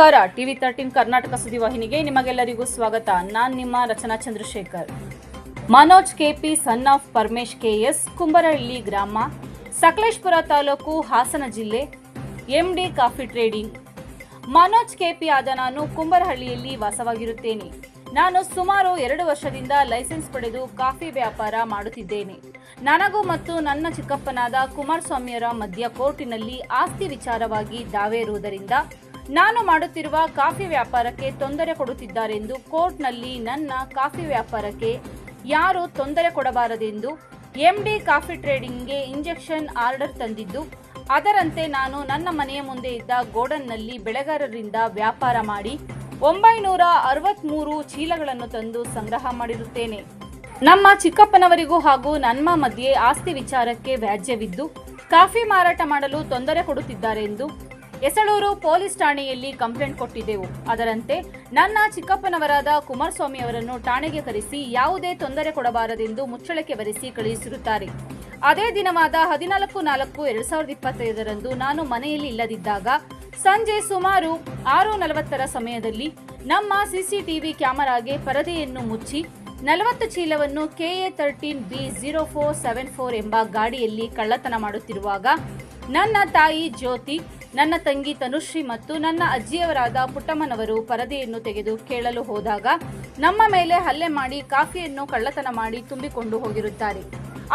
ನಮಸ್ಕಾರ. TV thirteen Karnataka ಸುದ್ದಿವಾಹಿನಿಗೆ ನಿಮಗೆಲ್ಲರಿಗೂ ಸ್ವಾಗತ. ನಾನು ನಿಮ್ಮ Rachana Chandrashekar. Manoj K P son of Paramesh K S Kumbarahalli ಗ್ರಾಮ, ಸಕಲೇಶ್ಪುರ ತಾಲೂಕು, ಹಾಸನ ಜಿಲ್ಲೆ M D coffee trading. Manoj K P ಆದ ನಾನು ಕುಂಬರಹಳ್ಳಿಯಲ್ಲಿ ವಾಸವಾಗಿರುತ್ತೇನೆ. ನಾನು ಸುಮಾರು ಎರಡು ವರ್ಷದಿಂದ ಲೈಸೆನ್ಸ್ ಪಡೆದು ಕಾಫಿ ವ್ಯಾಪಾರ ಮಾಡುತ್ತಿದ್ದೇನೆ. ನನಗೂ ಮತ್ತು ನನ್ನ ಚಿಕ್ಕಪ್ಪನಾದ ಕುಮಾರಸ್ವಾಮಿಯವರ ಮಧ್ಯ ಕೋರ್ಟಿನಲ್ಲಿ ಆಸ್ತಿ ವಿಚಾರವಾಗಿ ದಾವೆ ಇರುವುದರಿಂದ ನಾನು ಮಾಡುತ್ತಿರುವ ಕಾಫಿ ವ್ಯಾಪಾರಕ್ಕೆ ತೊಂದರೆ ಕೊಡುತ್ತಿದ್ದಾರೆಂದು ಕೋರ್ಟ್ನಲ್ಲಿ ನನ್ನ ಕಾಫಿ ವ್ಯಾಪಾರಕ್ಕೆ ಯಾರು ತೊಂದರೆ ಕೊಡಬಾರದೆಂದು ಎಂಡಿ ಕಾಫಿ ಟ್ರೇಡಿಂಗ್ಗೆ ಇಂಜೆಕ್ಷನ್ ಆರ್ಡರ್ ತಂದಿದ್ದು, ಅದರಂತೆ ನಾನು ನನ್ನ ಮನೆಯ ಮುಂದೆ ಇದ್ದ ಗೋಡನ್ನಲ್ಲಿ ಬೆಳೆಗಾರರಿಂದ ವ್ಯಾಪಾರ ಮಾಡಿ ಒಂಬೈನೂರ ಅರವತ್ಮೂರು ಚೀಲಗಳನ್ನು ತಂದು ಸಂಗ್ರಹ ಮಾಡಿರುತ್ತೇನೆ. ನಮ್ಮ ಚಿಕ್ಕಪ್ಪನವರಿಗೂ ಹಾಗೂ ನನ್ನ ಮಧ್ಯೆ ಆಸ್ತಿ ವಿಚಾರಕ್ಕೆ ವ್ಯಾಜ್ಯವಿದ್ದು, ಕಾಫಿ ಮಾರಾಟ ಮಾಡಲು ತೊಂದರೆ ಕೊಡುತ್ತಿದ್ದಾರೆಂದು ಎಸಳೂರು ಪೊಲೀಸ್ ಠಾಣೆಯಲ್ಲಿ ಕಂಪ್ಲೇಂಟ್ ಕೊಟ್ಟಿದ್ದೆವು. ಅದರಂತೆ ನನ್ನ ಚಿಕ್ಕಪ್ಪನವರಾದ ಕುಮಾರಸ್ವಾಮಿ ಅವರನ್ನು ಠಾಣೆಗೆ ಕರೆಸಿ ಯಾವುದೇ ತೊಂದರೆ ಕೊಡಬಾರದೆಂದು ಮುಚ್ಚಳಕ್ಕೆ ಬರೆಸಿ ಕಳುಹಿಸಿರುತ್ತಾರೆ. ಅದೇ ದಿನವಾದ ಹದಿನಾಲ್ಕು ನಾಲ್ಕು ಎರಡ್ ಸಾವಿರದ ಇಪ್ಪತ್ತೈದರಂದು ನಾನು ಮನೆಯಲ್ಲಿ ಇಲ್ಲದಿದ್ದಾಗ ಸಂಜೆ ಸುಮಾರು ಆರು ನಲವತ್ತರ ಸಮಯದಲ್ಲಿ ನಮ್ಮ ಸಿಸಿಟಿವಿ ಕ್ಯಾಮೆರಾಗೆ ಪರದೆಯನ್ನು ಮುಚ್ಚಿ ನಲವತ್ತು ಚೀಲವನ್ನು K A thirteen B zero four seven four ಎಂಬ ಗಾಡಿಯಲ್ಲಿ ಕಳ್ಳತನ ಮಾಡುತ್ತಿರುವಾಗ ನನ್ನ ತಾಯಿ ಜ್ಯೋತಿ ನನ್ನ ತಂಗಿ ತನುಶ್ರೀ ಮತ್ತು ನನ್ನ ಅಜ್ಜಿಯವರಾದ ಪುಟ್ಟಮ್ಮನವರು ಪರದೆಯನ್ನು ತೆಗೆದು ಕೇಳಲು ಹೋದಾಗ ನಮ್ಮ ಮೇಲೆ ಹಲ್ಲೆ ಮಾಡಿ ಕಾಫಿಯನ್ನು ಕಳ್ಳತನ ಮಾಡಿ ತುಂಬಿಕೊಂಡು ಹೋಗಿರುತ್ತಾರೆ.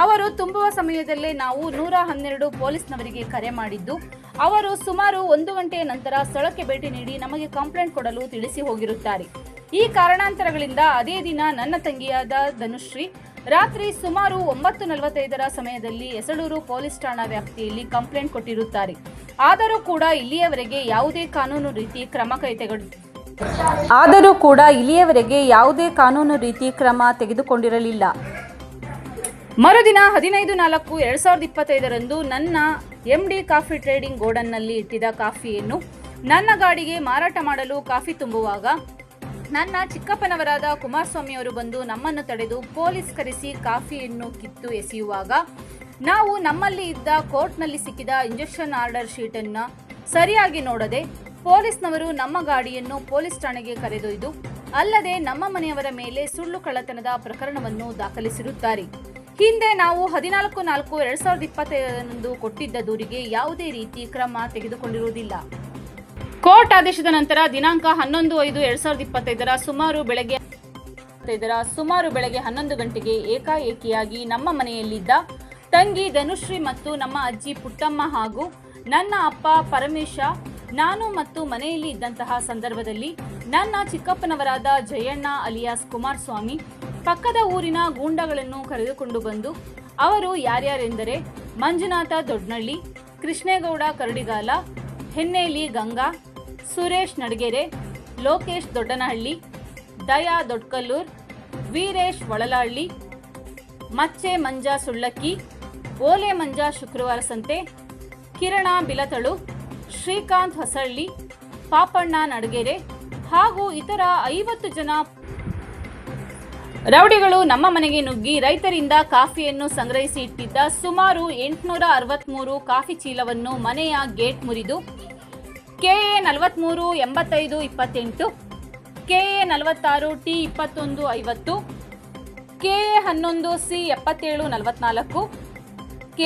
ಅವರು ತುಂಬುವ ಸಮಯದಲ್ಲೇ ನಾವು ನೂರ ಹನ್ನೆರಡು ಪೊಲೀಸ್ನವರಿಗೆ ಕರೆ ಮಾಡಿದ್ದು, ಅವರು ಸುಮಾರು ಒಂದು ಗಂಟೆಯ ನಂತರ ಸ್ಥಳಕ್ಕೆ ಭೇಟಿ ನೀಡಿ ನಮಗೆ ಕಂಪ್ಲೇಂಟ್ ಕೊಡಲು ತಿಳಿಸಿ ಹೋಗಿರುತ್ತಾರೆ. ಈ ಕಾರಣಾಂತರಗಳಿಂದ ಅದೇ ದಿನ ನನ್ನ ತಂಗಿಯಾದ ಧನುಶ್ರೀ ರಾತ್ರಿ ಸುಮಾರು ಒಂಬತ್ತು ನಲವತ್ತೈದರ ಸಮಯದಲ್ಲಿ ಎಸಳೂರು ಪೊಲೀಸ್ ಠಾಣಾ ವ್ಯಾಪ್ತಿಯಲ್ಲಿ ಕಂಪ್ಲೇಂಟ್ ಕೊಟ್ಟಿರುತ್ತಾರೆ. ಆದರೂ ಕೂಡ ಇಲ್ಲಿಯವರೆಗೆ ಯಾವುದೇ ಕಾನೂನು ರೀತಿ ಕ್ರಮ ಕೈ ಆದರೂ ಕೂಡ ಇಲ್ಲಿಯವರೆಗೆ ಯಾವುದೇ ಕಾನೂನು ರೀತಿ ಕ್ರಮ ತೆಗೆದುಕೊಂಡಿರಲಿಲ್ಲ. ಮರುದಿನ ಹದಿನೈದು ನಾಲ್ಕು ಎರಡ್ ಸಾವಿರದ ಇಪ್ಪತ್ತೈದರಂದು ನನ್ನ ಎಂ ಡಿ ಕಾಫಿ ಟ್ರೇಡಿಂಗ್ ಗೋಡನ್ನಲ್ಲಿ ಇಟ್ಟಿದ್ದ ಕಾಫಿಯನ್ನು ನನ್ನ ಗಾಡಿಗೆ ಮಾರಾಟ ಮಾಡಲು ಕಾಫಿ ತುಂಬುವಾಗ ನನ್ನ ಚಿಕ್ಕಪ್ಪನವರಾದ ಕುಮಾರಸ್ವಾಮಿಯವರು ಬಂದು ನಮ್ಮನ್ನು ತಡೆದು ಪೊಲೀಸ್ ಕರೆಸಿ ಕಾಫಿಯನ್ನು ಕಿತ್ತು ಎಸೆಯುವಾಗ, ನಾವು ನಮ್ಮಲ್ಲಿ ಇದ್ದ ಕೋರ್ಟ್ನಲ್ಲಿ ಸಿಕ್ಕಿದ ಇಂಜೆಕ್ಷನ್ ಆರ್ಡರ್ ಶೀಟನ್ನು ಸರಿಯಾಗಿ ನೋಡದೆ ಪೊಲೀಸ್ನವರು ನಮ್ಮ ಗಾಡಿಯನ್ನು ಪೊಲೀಸ್ ಠಾಣೆಗೆ ಕರೆದೊಯ್ದು, ಅಲ್ಲದೆ ನಮ್ಮ ಮನೆಯವರ ಮೇಲೆ ಸುಳ್ಳು ಕಳ್ಳತನದ ಪ್ರಕರಣವನ್ನು ದಾಖಲಿಸಿರುತ್ತಾರೆ. ಹಿಂದೆ ನಾವು ಹದಿನಾಲ್ಕು ನಾಲ್ಕು ಎರಡ್ ಸಾವಿರದ ಇಪ್ಪತ್ತೈದರಂದು ಕೊಟ್ಟಿದ್ದ ದೂರಿಗೆ ಯಾವುದೇ ರೀತಿ ಕ್ರಮ ತೆಗೆದುಕೊಂಡಿರುವುದಿಲ್ಲ. ಕೋರ್ಟ್ ಆದೇಶದ ನಂತರ ದಿನಾಂಕ ಹನ್ನೊಂದು ಐದು ಎರಡ್ ಸಾವಿರದ ಇಪ್ಪತ್ತೈದರ ಸುಮಾರು ಬೆಳಗ್ಗೆ ಸುಮಾರು ಬೆಳಗ್ಗೆ ಹನ್ನೊಂದು ಗಂಟೆಗೆ ಏಕಾಏಕಿಯಾಗಿ ನಮ್ಮ ಮನೆಯಲ್ಲಿದ್ದ ತಂಗಿ ಧನುಶ್ರೀ ಮತ್ತು ನಮ್ಮ ಅಜ್ಜಿ ಪುಟ್ಟಮ್ಮ ಹಾಗೂ ನನ್ನ ಅಪ್ಪ ಪರಮೇಶ, ನಾನು ಮತ್ತು ಮನೆಯಲ್ಲಿ ಇದ್ದಂತಹ ಸಂದರ್ಭದಲ್ಲಿ ನನ್ನ ಚಿಕ್ಕಪ್ಪನವರಾದ ಜಯಣ್ಣ ಅಲಿಯಾಸ್ ಕುಮಾರಸ್ವಾಮಿ ಪಕ್ಕದ ಊರಿನ ಗೂಂಡಗಳನ್ನು ಕರೆದುಕೊಂಡು ಬಂದು ಅವರು ಯಾರ್ಯಾರೆಂದರೆ ಮಂಜುನಾಥ ದೊಡ್ನಳ್ಳಿ, ಕೃಷ್ಣೇಗೌಡ ಕರಡಿಗಾಲ ಹೆನ್ನೇಲಿ ಗಂಗಾ ಸುರೇಶ್ ನಡಗೆರೆ, ಲೋಕೇಶ್ ದೊಡ್ಡನಹಳ್ಳಿ, ದಯಾ ದೊಡ್ಕಲ್ಲೂರ್, ವೀರೇಶ್ ಒಳಲಹಳ್ಳಿ ಮಚ್ಚೆ ಮಂಜ ಸುಳ್ಳಕ್ಕಿ, ಓಲೆ ಮಂಜ ಶುಕ್ರವಾರ ಸಂತೆ, ಕಿರಣ ಬಿಲತಳು, ಶ್ರೀಕಾಂತ್ ಹೊಸಳ್ಳಿ, ಪಾಪಣ್ಣ ನಡಗೆರೆ ಹಾಗೂ ಇತರ ಐವತ್ತು ಜನ ರೌಡಿಗಳು ನಮ್ಮ ಮನೆಗೆ ನುಗ್ಗಿ ರೈತರಿಂದ ಕಾಫಿಯನ್ನು ಸಂಗ್ರಹಿಸಿ ಇಟ್ಟಿದ್ದ ಸುಮಾರು ಎಂಟುನೂರ ಅರವತ್ಮೂರು ಕಾಫಿ ಚೀಲವನ್ನು ಮನೆಯ ಗೇಟ್ ಮುರಿದು ಕೆಎ ನಲವತ್ತ್ಮೂರು ಎಂಬತ್ತೈದು ಇಪ್ಪತ್ತೆಂಟು ಕೆ ಎ ನಲವತ್ತಾರು ಟಿ ಇಪ್ಪತ್ತೊಂದು ಐವತ್ತು ಕೆ ಎ ಹನ್ನೊಂದು ಸಿ ಎಪ್ಪತ್ತೇಳು ನಲವತ್ನಾಲ್ಕು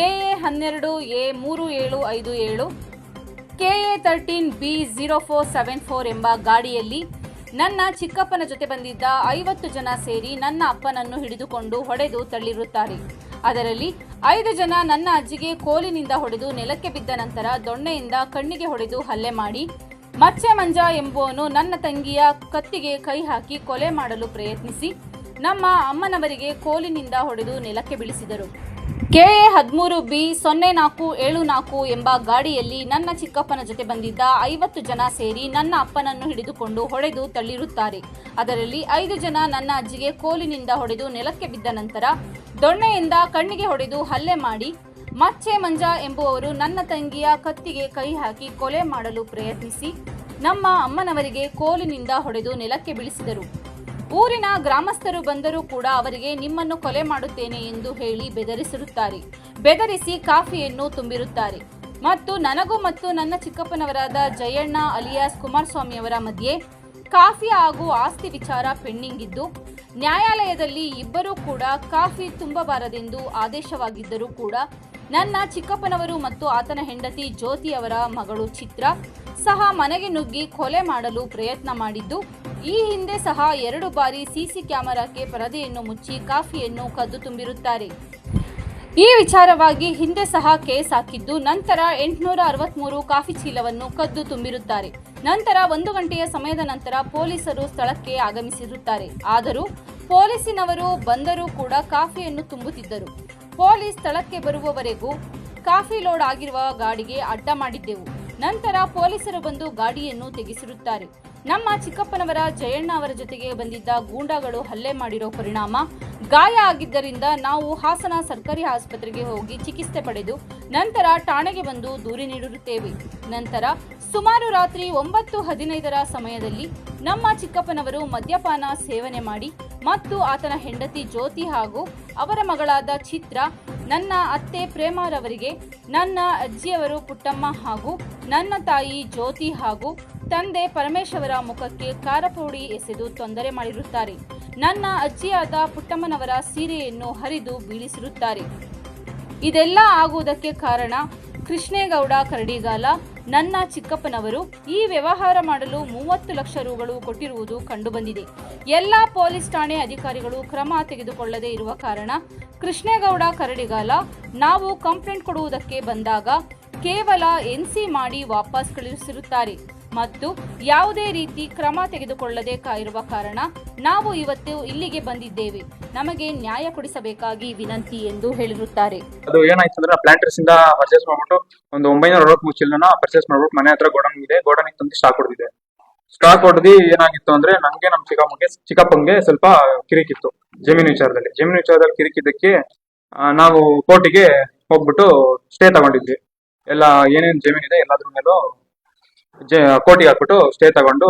ಎ ಹನ್ನೆರಡು ಎ ಮೂರು ಏಳು ಐದು ಏಳು K A thirteen B zero four seven four ಎಂಬ ಗಾಡಿಯಲ್ಲಿ ನನ್ನ ಚಿಕ್ಕಪ್ಪನ ಜೊತೆ ಬಂದಿದ್ದ ಐವತ್ತು ಜನ ಸೇರಿ ನನ್ನ ಅಪ್ಪನನ್ನು ಹಿಡಿದುಕೊಂಡು ಹೊಡೆದು ತಳ್ಳಿರುತ್ತಾರೆ. ಅದರಲ್ಲಿ ಐದು ಜನ ನನ್ನ ಅಜ್ಜಿಗೆ ಕೋಲಿನಿಂದ ಹೊಡೆದು ನೆಲಕ್ಕೆ ಬಿದ್ದ ನಂತರ ದೊಣ್ಣೆಯಿಂದ ಕಣ್ಣಿಗೆ ಹೊಡೆದು ಹಲ್ಲೆ ಮಾಡಿ, ಮಚ್ಚೆ ಮಂಜ ಎಂಬುವನು ನನ್ನ ತಂಗಿಯ ಕತ್ತಿಗೆ ಕೈ ಹಾಕಿ ಕೊಲೆ ಮಾಡಲು ಪ್ರಯತ್ನಿಸಿ, ನಮ್ಮ ಅಮ್ಮನವರಿಗೆ ಕೋಲಿನಿಂದ ಹೊಡೆದು ನೆಲಕ್ಕೆ ಬೀಳಿಸಿದರು. ಎ ಹದಿಮೂರು ಬಿ ಸೊನ್ನೆ ನಾಲ್ಕು ಏಳು ನಾಲ್ಕು ಎಂಬ ಗಾಡಿಯಲ್ಲಿ ನನ್ನ ಚಿಕ್ಕಪ್ಪನ ಜೊತೆ ಬಂದಿದ್ದ ಐವತ್ತು ಜನ ಸೇರಿ ನನ್ನ ಅಪ್ಪನನ್ನು ಹಿಡಿದುಕೊಂಡು ಹೊಡೆದು ತಳ್ಳಿರುತ್ತಾರೆ. ಅದರಲ್ಲಿ ಐದು ಜನ ನನ್ನ ಅಜ್ಜಿಗೆ ಕೋಲಿನಿಂದ ಹೊಡೆದು ನೆಲಕ್ಕೆ ಬಿದ್ದ ನಂತರ ದೊಣ್ಣೆಯಿಂದ ಕಣ್ಣಿಗೆ ಹೊಡೆದು ಹಲ್ಲೆ ಮಾಡಿ ಮಚ್ಚೆ ಮಂಜ ಎಂಬುವವರು ನನ್ನ ತಂಗಿಯ ಕತ್ತಿಗೆ ಕೈ ಹಾಕಿ ಕೊಲೆ ಮಾಡಲು ಪ್ರಯತ್ನಿಸಿ ನಮ್ಮ ಅಮ್ಮನವರಿಗೆ ಕೋಲಿನಿಂದ ಹೊಡೆದು ನೆಲಕ್ಕೆ ಬೀಳಿಸಿದರು. ಊರಿನ ಗ್ರಾಮಸ್ಥರು ಬಂದರೂ ಕೂಡ ಅವರಿಗೆ ನಿಮ್ಮನ್ನು ಕೊಲೆ ಮಾಡುತ್ತೇನೆ ಎಂದು ಹೇಳಿ ಬೆದರಿಸಿರುತ್ತಾರೆ. ಬೆದರಿಸಿ ಕಾಫಿಯನ್ನು ತುಂಬಿರುತ್ತಾರೆ. ಮತ್ತು ನನಗೂ ಮತ್ತು ನನ್ನ ಚಿಕ್ಕಪ್ಪನವರಾದ ಜಯಣ್ಣ ಅಲಿಯಾಸ್ ಕುಮಾರಸ್ವಾಮಿಯವರ ಮಧ್ಯೆ ಕಾಫಿ ಹಾಗೂ ಆಸ್ತಿ ವಿಚಾರ ಪೆಂಡಿಂಗ್ ಇದ್ದು ನ್ಯಾಯಾಲಯದಲ್ಲಿ ಇಬ್ಬರೂ ಕೂಡ ಕಾಫಿ ತುಂಬಬಾರದೆಂದು ಆದೇಶವಾಗಿದ್ದರೂ ಕೂಡ ನನ್ನ ಚಿಕ್ಕಪ್ಪನವರು ಮತ್ತು ಆತನ ಹೆಂಡತಿ ಜ್ಯೋತಿ ಅವರ ಮಗಳು ಚಿತ್ರ ಸಹ ಮನೆಗೆ ನುಗ್ಗಿ ಕೊಲೆ ಮಾಡಲು ಪ್ರಯತ್ನ ಮಾಡಿದ್ದು, ಈ ಹಿಂದೆ ಸಹ ಎರಡು ಬಾರಿ ಸಿಸಿ ಕ್ಯಾಮೆರಾಕ್ಕೆ ಪರದೆಯನ್ನು ಮುಚ್ಚಿ ಕಾಫಿಯನ್ನು ಕದ್ದು ತುಂಬಿರುತ್ತಾರೆ. ಈ ವಿಚಾರವಾಗಿ ಹಿಂದೆ ಸಹ ಕೇಸ್ ಹಾಕಿದ್ದು, ನಂತರ ಎಂಟುನೂರ ಅರವತ್ತ್ಮೂರು ಕಾಫಿ ಚೀಲವನ್ನು ಕದ್ದು ತುಂಬಿರುತ್ತಾರೆ. ನಂತರ ಒಂದು ಗಂಟೆಯ ಸಮಯದ ನಂತರ ಪೊಲೀಸರು ಸ್ಥಳಕ್ಕೆ ಆಗಮಿಸಿರುತ್ತಾರೆ. ಆದರೂ ಪೊಲೀಸಿನವರು ಬಂದರೂ ಕೂಡ ಕಾಫಿಯನ್ನು ತುಂಬುತ್ತಿದ್ದರು. ಪೊಲೀಸ್ ಸ್ಥಳಕ್ಕೆ ಬರುವವರೆಗೂ ಕಾಫಿ ಲೋಡ್ ಆಗಿರುವ ಗಾಡಿಗೆ ಅಡ್ಡ ಮಾಡಿದ್ದೆವು. ನಂತರ ಪೊಲೀಸರು ಬಂದು ಗಾಡಿಯನ್ನು ತೆಗೆಸಿರುತ್ತಾರೆ. ನಮ್ಮ ಚಿಕ್ಕಪ್ಪನವರ ಜಯಣ್ಣ ಅವರ ಜೊತೆಗೆ ಬಂದಿದ್ದ ಗೂಂಡಾಗಳು ಹಲ್ಲೆ ಮಾಡಿರೋ ಪರಿಣಾಮ ಗಾಯ ಆಗಿದ್ದರಿಂದ ನಾವು ಹಾಸನ ಸರ್ಕಾರಿ ಆಸ್ಪತ್ರೆಗೆ ಹೋಗಿ ಚಿಕಿತ್ಸೆ ಪಡೆದು ನಂತರ ಠಾಣೆಗೆ ಬಂದು ದೂರಿ ನೀಡಿರುತ್ತೇವೆ. ನಂತರ ಸುಮಾರು ರಾತ್ರಿ ಒಂಬತ್ತು ಹದಿನೈದರ ಸಮಯದಲ್ಲಿ ನಮ್ಮ ಚಿಕ್ಕಪ್ಪನವರು ಮದ್ಯಪಾನ ಸೇವನೆ ಮಾಡಿ ಮತ್ತು ಆತನ ಹೆಂಡತಿ ಜ್ಯೋತಿ ಹಾಗೂ ಅವರ ಮಗಳಾದ ಚಿತ್ರ, ನನ್ನ ಅತ್ತೆ ಪ್ರೇಮಾರವರಿಗೆ, ನನ್ನ ಅಜ್ಜಿಯವರು ಪುಟ್ಟಮ್ಮ ಹಾಗೂ ನನ್ನ ತಾಯಿ ಜ್ಯೋತಿ ಹಾಗೂ ತಂದೆ ಪರಮೇಶ್ವರ ಮುಖಕ್ಕೆ ಕಾರಪುಡಿ ಎಸೆದು ತೊಂದರೆ ಮಾಡಿರುತ್ತಾರೆ. ನನ್ನ ಅಜ್ಜಿಯಾದ ಪುಟ್ಟಮ್ಮನವರ ಸೀರೆಯನ್ನು ಹರಿದು ಬೀಳಿಸಿರುತ್ತಾರೆ. ಇದೆಲ್ಲ ಆಗುವುದಕ್ಕೆ ಕಾರಣ ಕೃಷ್ಣೇಗೌಡ ಕರಡಿಗಾಲ, ನನ್ನ ಚಿಕ್ಕಪ್ಪನವರು ಈ ವ್ಯವಹಾರ ಮಾಡಲು ಮೂವತ್ತು ಲಕ್ಷ ರೂಗಳು ಕೊಟ್ಟಿರುವುದು ಕಂಡುಬಂದಿದೆ. ಎಲ್ಲ ಪೊಲೀಸ್ ಠಾಣೆ ಅಧಿಕಾರಿಗಳು ಕ್ರಮ ತೆಗೆದುಕೊಳ್ಳದೇ ಇರುವ ಕಾರಣ ಕೃಷ್ಣೇಗೌಡ ಕರಡಿಗಾಲ ನಾವು ಕಂಪ್ಲೇಂಟ್ ಕೊಡುವುದಕ್ಕೆ ಬಂದಾಗ ಕೇವಲ ಎನ್ಸಿ ಮಾಡಿ ವಾಪಸ್ ಕಳುಹಿಸಿರುತ್ತಾರೆ. ಮತ್ತು ಯಾವುದೇ ರೀತಿ ಕ್ರಮ ತೆಗೆದುಕೊಳ್ಳದೆ ಕಾಯಿರುವ ಕಾರಣ ನಾವು ಇವತ್ತು ಇಲ್ಲಿಗೆ ಬಂದಿದ್ದೇವೆ. ನಮಗೆ ನ್ಯಾಯ ಕೊಡಿಸಬೇಕಾಗಿ ವಿನಂತಿ ಎಂದು ಹೇಳಿರುತ್ತಾರೆ. ಅದು ಏನಾಯ್ತು ಅಂದ್ರೆ ಪ್ಲಾಂಟರ್ಸ್ ಇಂದ ಪರ್ಚೇಸ್ ಮಾಡ್ಬಿಟ್ಟು ಒಂದು ಒಂಬೈನೂರ ಅರವತ್ಮೂರು ಚಿಲ್ಲನ ಪರ್ಚೇಸ್ ಮಾಡ್ಬಿಟ್ಟು ಮನೆ ಹತ್ರ ಗೋಡನ್ ಇದೆ. ಗೋಡನ್ ತಂದು ಸ್ಟಾಕ್ ಹೊಡೆದಿದೆ. ಸ್ಟಾಕ್ ಹೊಡೆದಿ ಏನಾಗಿತ್ತು ಅಂದ್ರೆ ನಮ್ಗೆ ನಮ್ ಚಿಕ್ಕಮ್ಮಗೆ, ಚಿಕ್ಕಪ್ಪಂಗೆ ಸ್ವಲ್ಪ ಕಿರಿಕಿತ್ತು ಜಮೀನು ವಿಚಾರದಲ್ಲಿ. ಜಮೀನು ವಿಚಾರದಲ್ಲಿ ಕಿರಿಕಿದ್ದಕ್ಕೆ ನಾವು ಕೋರ್ಟಿಗೆ ಹೋಗ್ಬಿಟ್ಟು ಸ್ಟೇ ತಗೊಂಡಿದ್ವಿ. ಎಲ್ಲ ಏನೇನು ಜಮೀನಿದೆ ಎಲ್ಲಾದ್ರ ಮೇಲೂ ಕೋರ್ಟಿಗೆ ಹಾಕ್ಬಿಟ್ಟು ಸ್ಟೇ ತಗೊಂಡು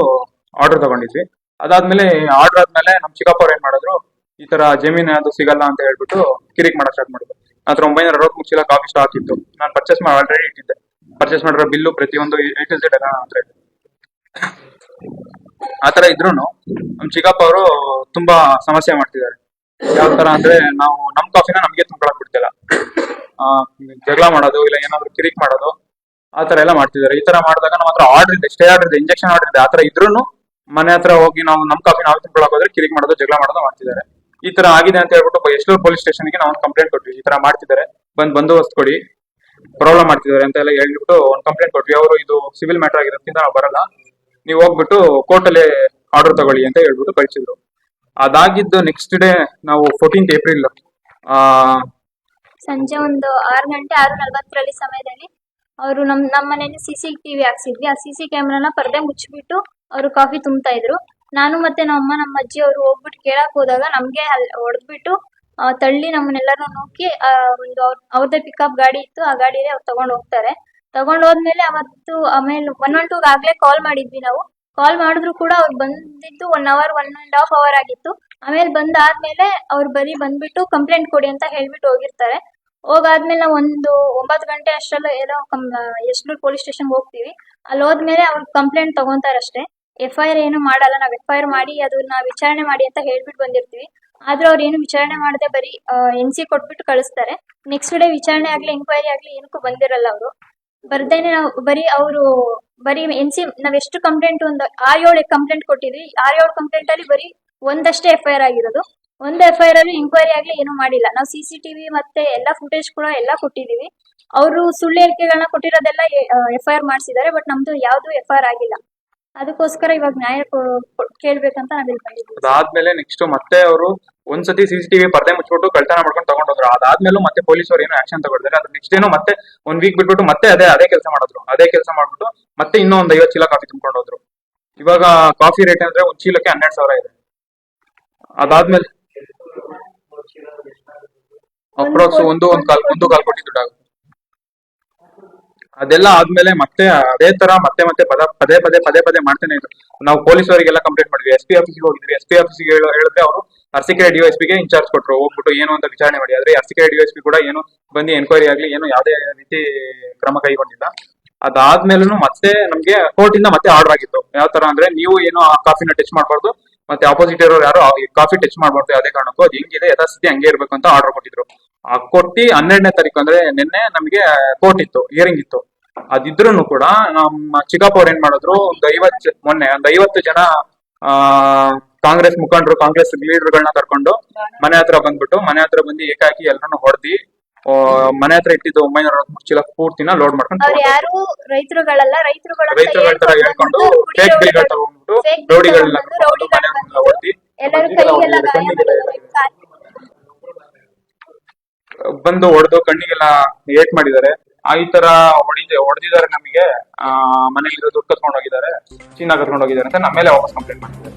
ಆರ್ಡರ್ ತಗೊಂಡಿದ್ವಿ. ಅದಾದ್ಮೇಲೆ ಆರ್ಡರ್ ಆದ್ಮೇಲೆ ನಮ್ ಚಿಕ್ಕಪ್ಪ ಏನ್ ಮಾಡಿದ್ರು ಈ ತರ ಜಮೀನ್ ಅದು ಸಿಗಲ್ಲ ಅಂತ ಹೇಳ್ಬಿಟ್ಟು ಕಿರಿಕ್ ಮಾಡಕ್ ಸ್ಟಾರ್ಟ್ ಮಾಡಿದ್ರು. ಆತ್ರ ಒಂಬೈನೂರ ಅರವತ್ಮೂರು ಚೀಲ ಕಾಫಿ ಸ್ಟಾಕ್ ಇತ್ತು. ನಾನು ಪರ್ಚೇಸ್ ಮಾಡಿ ಆಲ್ರೆಡಿ ಇಟ್ಟಿದ್ದೆ. ಪರ್ಚೇಸ್ ಮಾಡಿರೋ ಬಿಲ್ಲು ಪ್ರತಿಯೊಂದು ಏಟ್ ಇಸ್ ಎಲ್ಲ ಅಂತ ಆತರ ಇದ್ರು ನಮ್ ಚಿಕ್ಕಪ್ಪ ಅವರು ತುಂಬಾ ಸಮಸ್ಯೆ ಮಾಡ್ತಿದ್ದಾರೆ. ಯಾವ ತರ ಅಂದ್ರೆ ನಾವು ನಮ್ ಕಾಫಿನ ನಮ್ಗೆ ತುಂಬಾ ಬಿಡ್ತಿಲ್ಲ. ಆ, ಜಗಳ ಮಾಡೋದು ಇಲ್ಲ ಏನಾದ್ರು ಕಿರಿಕ್ ಮಾಡೋದು ಆ ತರ ಎಲ್ಲ ಮಾಡ್ತಿದ್ದಾರೆ. ಈ ತರ ಮಾಡಿದಾಗ ನಮ್ಮ ಹತ್ರ ಆರ್ಡರ್ ಇದೆ ಸ್ಟೇ ಆರ್ಡರ್ ಇದೆ ಇಂಜೆಕ್ಷನ್ ಆರ್ಡರ್ ಇದೆ. ಆ ತರ ಇದ್ರೂ ಮನೆ ಹತ್ರ ಹೋಗಿ ನಾವು ನಮ್ ಕಾಫಿ ನಾವು ತುಂಬ್ಕೊಳಕ್ ಹೋದ್ರೆ ಕಿರಿಕ್ ಮಾಡೋದು, ಜಗಳ ಮಾಡೋದು ಮಾಡ್ತಿದ್ದಾರೆ. ಈ ತರ ಆಗಿದೆ ಅಂತ ಹೇಳ್ಬಿಟ್ಟು ಎಷ್ಟೂರು ಪೊಲೀಸ್ ಸ್ಟೇಷನ್ಗೆ ನಾವು ಕಂಪ್ಲೇಂಟ್ ಕೊಟ್ವಿ. ಈ ತರ ಮಾಡ್ತಿದ್ದಾರೆ. ಬಂದ್ ಬಂದೋಬಸ್ತ್ ಕೊಡಿ. ಪ್ರಾಬ್ಲಮ್ ಮಾಡ್ತಿದ್ದಾರೆ ಅಂತ ಎಲ್ಲ ಹೇಳ್ಬಿಟ್ಟು ಒಂದು ಕಂಪ್ಲೇಂಟ್ ಕೊಟ್ವಿ. ಅವರು ಇದು ಸಿವಿಲ್ ಮ್ಯಾಟರ್ ಆಗಿರೋದ್ರಿಂದ ನಾವು ಬರಲ್ಲ. ನೀವು ಹೋಗ್ಬಿಟ್ಟು ಕೋರ್ಟಲ್ಲಿ ಆರ್ಡರ್ ತಗೊಳ್ಳಿ ಅಂತ ಹೇಳ್ಬಿಟ್ಟು ಕಳಿಸಿದ್ರು. ಅದಾಗಿದ್ದು ನೆಕ್ಸ್ಟ್ ಡೇ ನಾವು ಫೋರ್ಟೀನ್ತ್ ಏಪ್ರಿಲ್ ಸಂಜೆ ಒಂದು ಆರು ಗಂಟೆ ಆರು ನಲ್ವತ್ತರಲ್ಲಿ ಸಮಯದಲ್ಲಿ ಅವರು ನಮ್ ನಮ್ಮ ಮನೇಲಿ ಸಿ ಸಿ ಟಿವಿ ಹಾಕ್ಸಿದ್ವಿ. ಆ ಸಿ ಸಿ ಕ್ಯಾಮ್ರಾನ ಪರದೆ ಮುಚ್ಚಿಬಿಟ್ಟು ಅವರು ಕಾಫಿ ತುಂಬ್ತಾ ಇದ್ರು. ನಾನು ಮತ್ತೆ ನಮ್ಮ ಅಮ್ಮ, ನಮ್ಮ ಅಜ್ಜಿ ಅವರು ಹೋಗ್ಬಿಟ್ಟು ಕೇಳಕ್ ಹೋದಾಗ ನಮ್ಗೆ ಅಲ್ಲಿ ಹೊಡೆದ್ಬಿಟ್ಟು ತಳ್ಳಿ ನಮ್ಮನ್ನೆಲ್ಲರೂ ನೋಕಿ ಒಂದು ಅವ್ರ ಅವ್ರದ್ದೇ ಪಿಕಪ್ ಗಾಡಿ ಇತ್ತು. ಆ ಗಾಡಿನೇ ಅವ್ರು ತಗೊಂಡು ಹೋಗ್ತಾರೆ. ತಗೊಂಡ್ ಹೋದ್ಮೇಲೆ ಅವತ್ತು, ಆಮೇಲೆ ಒನ್ ಒನ್ ಟೂಗೆ ಆಗ್ಲೇ ಕಾಲ್ ಮಾಡಿದ್ವಿ ನಾವು. ಕಾಲ್ ಮಾಡಿದ್ರು ಕೂಡ ಅವ್ರು ಬಂದಿದ್ದು one hour one and half hour ಆಗಿತ್ತು. ಆಮೇಲೆ ಬಂದಾದ್ಮೇಲೆ ಅವ್ರು ಬರೀ ಬಂದ್ಬಿಟ್ಟು ಕಂಪ್ಲೇಂಟ್ ಕೊಡಿ ಅಂತ ಹೇಳ್ಬಿಟ್ಟು ಹೋಗಿರ್ತಾರೆ. ಹೋಗಾದ್ಮೇಲೆ ನಾವು ಒಂದು ಒಂಬತ್ತು ಗಂಟೆ ಅಷ್ಟರಲ್ಲಿ ಏನೋ ಯಶ್ನೂರ್ ಪೊಲೀಸ್ ಸ್ಟೇಷನ್ ಹೋಗ್ತೀವಿ. ಅಲ್ಲಿ ಹೋದ್ಮೇಲೆ ಅವ್ರು ಕಂಪ್ಲೇಂಟ್ ತಗೊಂತಾರೆ ಅಷ್ಟೇ ಎಫ್ ಐ ಆರ್ ಏನು ಮಾಡಲ್ಲ. ನಾವ್ ಎಫ್ ಐ ಆರ್ ಮಾಡಿ ಅದನ್ನ ವಿಚಾರಣೆ ಮಾಡಿ ಅಂತ ಹೇಳ್ಬಿಟ್ಟು ಬಂದಿರ್ತೀವಿ. ಆದ್ರೆ ಅವ್ರು ಏನು ವಿಚಾರಣೆ ಮಾಡದೆ ಬರೀ ಎನ್ ಸಿ ಕೊಟ್ಬಿಟ್ಟು ಕಳಿಸ್ತಾರೆ. ನೆಕ್ಸ್ಟ್ ಡೇ ವಿಚಾರಣೆ ಆಗ್ಲಿ ಎಂಕ್ವೈರಿ ಆಗ್ಲಿ ಏನಕ್ಕೂ ಬಂದಿರಲ್ಲ ಅವರು. ಬರ್ದೇನೆ ನಾವು ಬರೀ ಅವರು, ಬರೀ ಎನ್ ಸಿ ನಾವ್ ಎಷ್ಟು ಕಂಪ್ಲೇಂಟ್ ಒಂದು ಆರ್ ಏಳು ಕಂಪ್ಲೇಂಟ್ ಕೊಟ್ಟಿದ್ವಿ. ಆರ್ ಏಳು ಕಂಪ್ಲೇಂಟ್ ಅಲ್ಲಿ ಬರೀ ಒಂದಷ್ಟೇ ಎಫ್ ಐ ಆರ್ ಆಗಿರೋದು. ಒಂದು ಎಫ್ ಐ ಆರ್ ಅಲ್ಲಿ ಎಂಕ್ವೈರಿ ಆಗ್ಲಿ ಏನು ಮಾಡಿಲ್ಲ. ನಾವು ಸಿ ಸಿ ಟಿವಿ ಮತ್ತೆ ಎಲ್ಲಾ ಫುಟೇಜ್ ಕೂಡ ಎಲ್ಲಾ ಕೊಟ್ಟಿದೀವಿ. ಅವರು ಸುಳ್ಳು ಹೇಳಿಕೆಗಳನ್ನ ಕೊಟ್ಟಿರೋದೆಲ್ಲ ಎಫ್ ಐ ಆರ್ ಮಾಡಿಸಿದ್ದಾರೆ ಬಟ್ ನಮ್ದು ಯಾವ್ದು ಎಫ್ ಐ ಆರ್ ಆಗಿಲ್ಲ. ಅದಕ್ಕೋಸ್ಕರ ಇವಾಗ ನ್ಯಾಯ ಕೇಳ್ಬೇಕಂತ ನಾವಿಲ್ಲಿ ಅದಾದ್ಮೇಲೆ ನೆಕ್ಸ್ಟ್ ಮತ್ತೆ ಅವರು ಒಂದ್ಸತಿ ಸಿಸಿಟಿವಿ ಪರ್ದೆ ಮುಚ್ಚಿಬಿಟ್ಟು ಕಳ್ತನ ಮಾಡ್ಕೊಂಡು ತಗೊಂಡೋದ್ರು ಅದಾದ್ಮೇಲೂ ಮತ್ತೆ ಪೊಲೀಸ್ ಅವ್ರು ಏನು ಆಕ್ಷನ್ ತಗೊಳ್ತಾರೆ. ಅದ್ರ ನೆಕ್ಸ್ಟ್ ಏನೋ ಮತ್ತೆ ಒಂದ್ ವೀಕ್ ಬಿಟ್ಬಿಟ್ಟು ಮತ್ತೆ ಅದೇ ಅದೇ ಕೆಲಸ ಮಾಡಿದ್ರು. ಅದೇ ಕೆಲಸ ಮಾಡ್ಬಿಟ್ಟು ಮತ್ತೆ ಇನ್ನೂ ಒಂದ್ ಐವತ್ತು ಚೀಲ ಕಾಫಿ ತುಂಬ್ಕೊಂಡು ಹೋದ್ರು. ಇವಾಗ ಕಾಫಿ ರೇಟ್ ಅಂದ್ರೆ ಒಂದ್ ಚೀಲಕ್ಕೆ ಹನ್ನೆರಡು ಸಾವಿರ ಇದೆ. ಅದಾದ್ಮೇಲೆ ಅಪ್ರೋಕ್ಸ್ ಒಂದು, ಒಂದ್ ಕಾಲ್, ಒಂದು ಕಾಲ್ ಕೋಟಿ ದುಡ್ಡಾಗುತ್ತೆ ಅದೆಲ್ಲ ಆದ್ಮೇಲೆ ಮತ್ತೆ ಅದೇ ತರ ಮತ್ತೆ ಮತ್ತೆ ಪದ, ಪದೇ ಪದೇ ಪದೇ ಪದೇ ಮಾಡ್ತಾನೆ ಇದ್ರು. ನಾವು ಪೊಲೀಸವರಿಗೆಲ್ಲ ಕಂಪ್ಲೇಂಟ್ ಮಾಡಿದ್ವಿ. ಎಸ್ ಪಿ ಆಫೀಸ್ಗೆ ಹೋಗಿದ್ವಿ. ಎಸ್ ಪಿ ಆಫೀಸ್ಗೆ ಹೇಳಿದ್ರೆ ಅವರು ಅರ್ಸಿಕೆರೆ ಎಸ್ ಪಿಗೆ ಇನ್ಚಾರ್ಜ್ ಕೊಟ್ರು. ಹೋಗ್ಬಿಟ್ಟು ಏನು ಅಂತ ವಿಚಾರಣೆ ಮಾಡಿ. ಆದ್ರೆ ಅರ್ಸಿಕೆರೆ ಪಿ ಕೂಡ ಏನು ಬಂದು ಎನ್ಕ್ವೈರಿ ಆಗ್ಲಿ, ಏನು ಯಾವುದೇ ರೀತಿ ಕ್ರಮ ಕೈಗೊಂಡಿಲ್ಲ. ಅದಾದ್ಮೇಲೂ ಮತ್ತೆ ನಮ್ಗೆ ಕೋರ್ಟ್ ಇಂದ ಮತ್ತೆ ಆರ್ಡರ್ ಆಗಿತ್ತು. ಯಾವ ತರ ಅಂದ್ರೆ ನೀವು ಏನು ಆ ಕಾಫಿನ ಟಚ್ ಮಾಡಬಾರ್ದು. ಮತ್ತೆ ಆಪೋಸಿಟ್ ಇರೋರು ಯಾರು ಕಾಫಿ ಟಚ್ ಮಾಡಬಾರ್ದು ಯಾವುದೇ ಕಾರಣಕ್ಕೂ, ಅದು ಹೆಂಗಿದೆ, ಯಥಾಸ್ಥಿತಿ ಹಂಗೆ ಇರ್ಬೇಕು ಅಂತ ಆರ್ಡರ್ ಕೊಟ್ಟಿದ್ರು. ಆ ಕೊಟ್ಟಿ ಹನ್ನೆರಡನೇ ತಾರೀಕು ಅಂದ್ರೆ ನಿನ್ನೆ ನಮಗೆ ಕೋರ್ಟ್ ಇತ್ತು ಹಿಯರಿಂಗ್ ಇತ್ತು. ಅದಿದ್ರು ಕೂಡ ನಮ್ಮ ಚಿಕ್ಕಪ್ಪ ಅವ್ರು ಏನ್ ಮಾಡಿದ್ರು, ಒಂದ್ ಐವತ್ತು ಮೊನ್ನೆ ಒಂದ್ ಐವತ್ತು ಜನ, ಆ, ಕಾಂಗ್ರೆಸ್ ಮುಖಂಡರು, ಕಾಂಗ್ರೆಸ್ ಲೀಡರ್ಗಳನ್ನ ಕರ್ಕೊಂಡು ಮನೆ ಹತ್ರ ಬಂದ್ಬಿಟ್ಟು, ಮನೆ ಹತ್ರ ಬಂದು ಏಕಾಕಿ ಎಲ್ಲರನ್ನು ಹೊಡೆದಿ ಮನೆ ಹತ್ರ ಇಟ್ಟಿದ್ದು ಒಂಬೈನೂರ ಅರವತ್ಮೂರು ಚೀಲ ಪೂರ್ತಿನ ಲೋಡ್ ಮಾಡ್ಕೊಂಡು ಅವ್ರು ಯಾರು ರೈತರುಗಳಲ್ಲ ರೈತರುಗಳ ರೈತರುಗಳ ತರ ಹೇಳ್ಕೊಂಡು ಫೇಕ್ ಬಿಲ್ಗಳು ತಗೊಂಡ್ಬಿಟ್ಟು ರೌಡಿಗಳನ್ನ ಕರ್ಕೊಂಡು ಎಲ್ಲರ ಕೈಗೆಲ್ಲ ಗಾಯ ಮಾಡಿದ್ದಾರೆ ಬಂದು ಹೊಡೆದು ಕಣ್ಣಿಗೆಲ್ಲ ಏಟ್ ಮಾಡಿದ್ದಾರೆ. ಆ ಈ ತರ ಹೊಡಿದೆ ಹೊಡೆದಿದ್ದಾರೆ ನಮಗೆ. ಆ ಮನೇಲಿರೋ ದುಡ್ಡು ಕತ್ಕೊಂಡು ಹೋಗಿದ್ದಾರೆ ಚಿನ್ನ ಕತ್ಕೊಂಡು ಹೋಗಿದ್ದಾರೆ ಅಂತ ನಮ್ಮ ಮೇಲೆ ವಾಪಸ್ ಕಂಪ್ಲೇಂಟ್ ಮಾಡಿದ್ದಾರೆ